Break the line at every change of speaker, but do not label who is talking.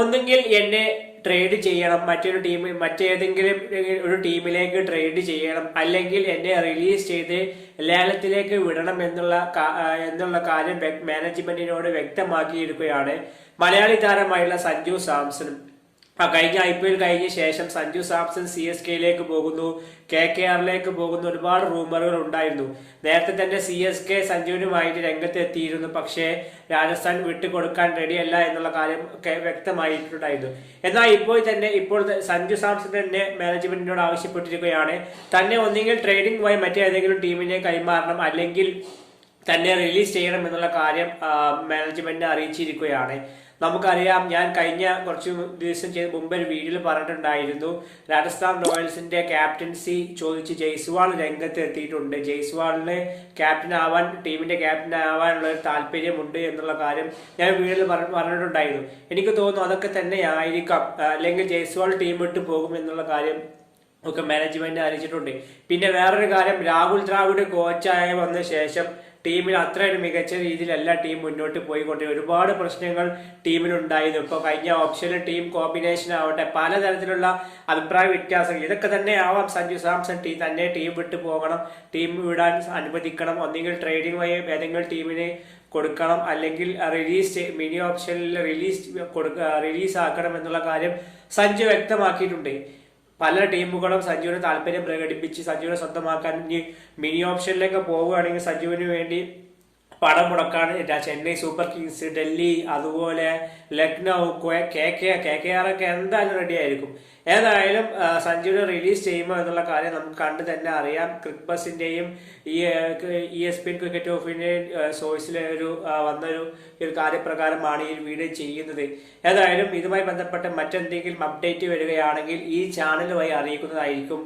ഒന്നുകിൽ എന്നെ ട്രേഡ് ചെയ്യണം മറ്റൊരു ടീം മറ്റേതെങ്കിലും ഒരു ടീമിലേക്ക് ട്രേഡ് ചെയ്യണം അല്ലെങ്കിൽ എന്നെ റിലീസ് ചെയ്ത് ലേലത്തിലേക്ക് വിടണം എന്നുള്ള എന്നുള്ള കാര്യം മാനേജ്മെന്റിനോട് വ്യക്തമാക്കിയിരിക്കുകയാണ് മലയാളി താരമായുള്ള സഞ്ജു സാംസൺ. ആ കഴിഞ്ഞ ഐ പി എൽ കഴിഞ്ഞ ശേഷം സഞ്ജു സാംസൺ സി എസ് കെയിലേക്ക് പോകുന്നു. കെ കെ ആറിലേക്ക് പോകുന്നു ഒരുപാട് റൂമറുകൾ ഉണ്ടായിരുന്നു. നേരത്തെ തന്നെ സി എസ് കെ സഞ്ജുവിനുമായിട്ട് രംഗത്ത് എത്തിയിരുന്നു പക്ഷേ രാജസ്ഥാൻ വിട്ടുകൊടുക്കാൻ റെഡിയല്ല എന്നുള്ള കാര്യം വ്യക്തമായിട്ടുണ്ടായിരുന്നു. എന്നാൽ ഇപ്പോൾ തന്നെ ഇപ്പോൾ സഞ്ജു സാംസൺ തന്നെ മാനേജ്മെന്റിനോട് ആവശ്യപ്പെട്ടിരിക്കുകയാണ്. തന്നെ ഒന്നുകിൽ ട്രേഡിംഗ് വഴി മറ്റേതെങ്കിലും ടീമിനെ കൈമാറണം അല്ലെങ്കിൽ തന്നെ റിലീസ് ചെയ്യണം എന്നുള്ള കാര്യം മാനേജ്മെന്റിനെ അറിയിച്ചിരിക്കുകയാണ്. നമുക്കറിയാം ഞാൻ കഴിഞ്ഞ കുറച്ച് ദിവസം ചെയ്ത് മുമ്പ് ഒരു വീഡിയോയിൽ പറഞ്ഞിട്ടുണ്ടായിരുന്നു രാജസ്ഥാൻ റോയൽസിന്റെ ക്യാപ്റ്റൻസി ചോദിച്ച് ജയ്സ്വാൾ രംഗത്ത് എത്തിയിട്ടുണ്ട് ജയ്സ്വാളിന് ക്യാപ്റ്റൻ ആവാൻ ടീമിന്റെ ക്യാപ്റ്റൻ ആവാനുള്ള ഒരു താല്പര്യമുണ്ട് എന്നുള്ള കാര്യം ഞാൻ വീഡിയോയിൽ പറഞ്ഞ- പറഞ്ഞിട്ടുണ്ടായിരുന്നു. എനിക്ക് തോന്നുന്നു അതൊക്കെ തന്നെ ആയിരിക്കാം അല്ലെങ്കിൽ ജയ്സ്വാൾ ടീം വിട്ട് പോകും എന്നുള്ള കാര്യം ഒക്കെ മാനേജ്മെന്റ് അറിയിച്ചിട്ടുണ്ട്. പിന്നെ വേറൊരു കാര്യം രാഹുൽ ദ്രാവിഡ് കോച്ചായി വന്ന ശേഷം ടീമിൽ അത്രയൊരു മികച്ച രീതിയിലല്ല ടീം മുന്നോട്ട് പോയിക്കൊണ്ട്. ഒരുപാട് പ്രശ്നങ്ങൾ ടീമിലുണ്ടായിരുന്നു. ഇപ്പോൾ കഴിഞ്ഞ ഓപ്ഷനിൽ ടീം കോമ്പിനേഷൻ ആവട്ടെ പലതരത്തിലുള്ള അഭിപ്രായ വ്യത്യാസങ്ങൾ. ഇതൊക്കെ തന്നെ ആവാം സഞ്ജു സാംസൺ ടീം തന്നെ ടീം വിട്ടു പോകണം ടീം വിടാൻ അനുവദിക്കണം. ഒന്നെങ്കിൽ ട്രേഡിംഗ് വഴി ഏതെങ്കിലും ടീമിനെ കൊടുക്കണം അല്ലെങ്കിൽ റിലീസ് മിനി ഓപ്ഷനിൽ റിലീസ് കൊടുക്ക റിലീസ് ആക്കണം എന്നുള്ള കാര്യം സഞ്ജു വ്യക്തമാക്കിയിട്ടുണ്ട്. പല ടീമുകളും സഞ്ജുവിന് താല്പര്യം പ്രകടിപ്പിച്ച് സഞ്ജുവിനെ സ്വന്തമാക്കാൻ ഇനി മിനി ഓപ്ഷനിലേക്ക് പോവുകയാണെങ്കിൽ സഞ്ജുവിന് വേണ്ടി പണം മുടക്കാൻ ചെന്നൈ സൂപ്പർ കിങ്സ് ഡൽഹി അതുപോലെ Lucknow K K K K R ഒക്കെ എന്തായാലും റെഡി ആയിരിക്കും. ഏതായാലും സഞ്ജുവിനെ റിലീസ് ചെയ്യുമോ എന്നുള്ള കാര്യം നമുക്ക് കണ്ടു തന്നെ അറിയാം. ക്രിക്ബസിന്റെയും ഈ എസ് പി ക്രിക്കറ്റ് ഓഫിന്റെയും സോഴ്സിലെ ഒരു വന്നൊരു ഒരു കാര്യപ്രകാരമാണ് ഈ വീഡിയോ ചെയ്യുന്നത്. ഏതായാലും ഇതുമായി ബന്ധപ്പെട്ട് മറ്റെന്തെങ്കിലും അപ്ഡേറ്റ് വരികയാണെങ്കിൽ ഈ ചാനലുമായി അറിയിക്കുന്നതായിരിക്കും.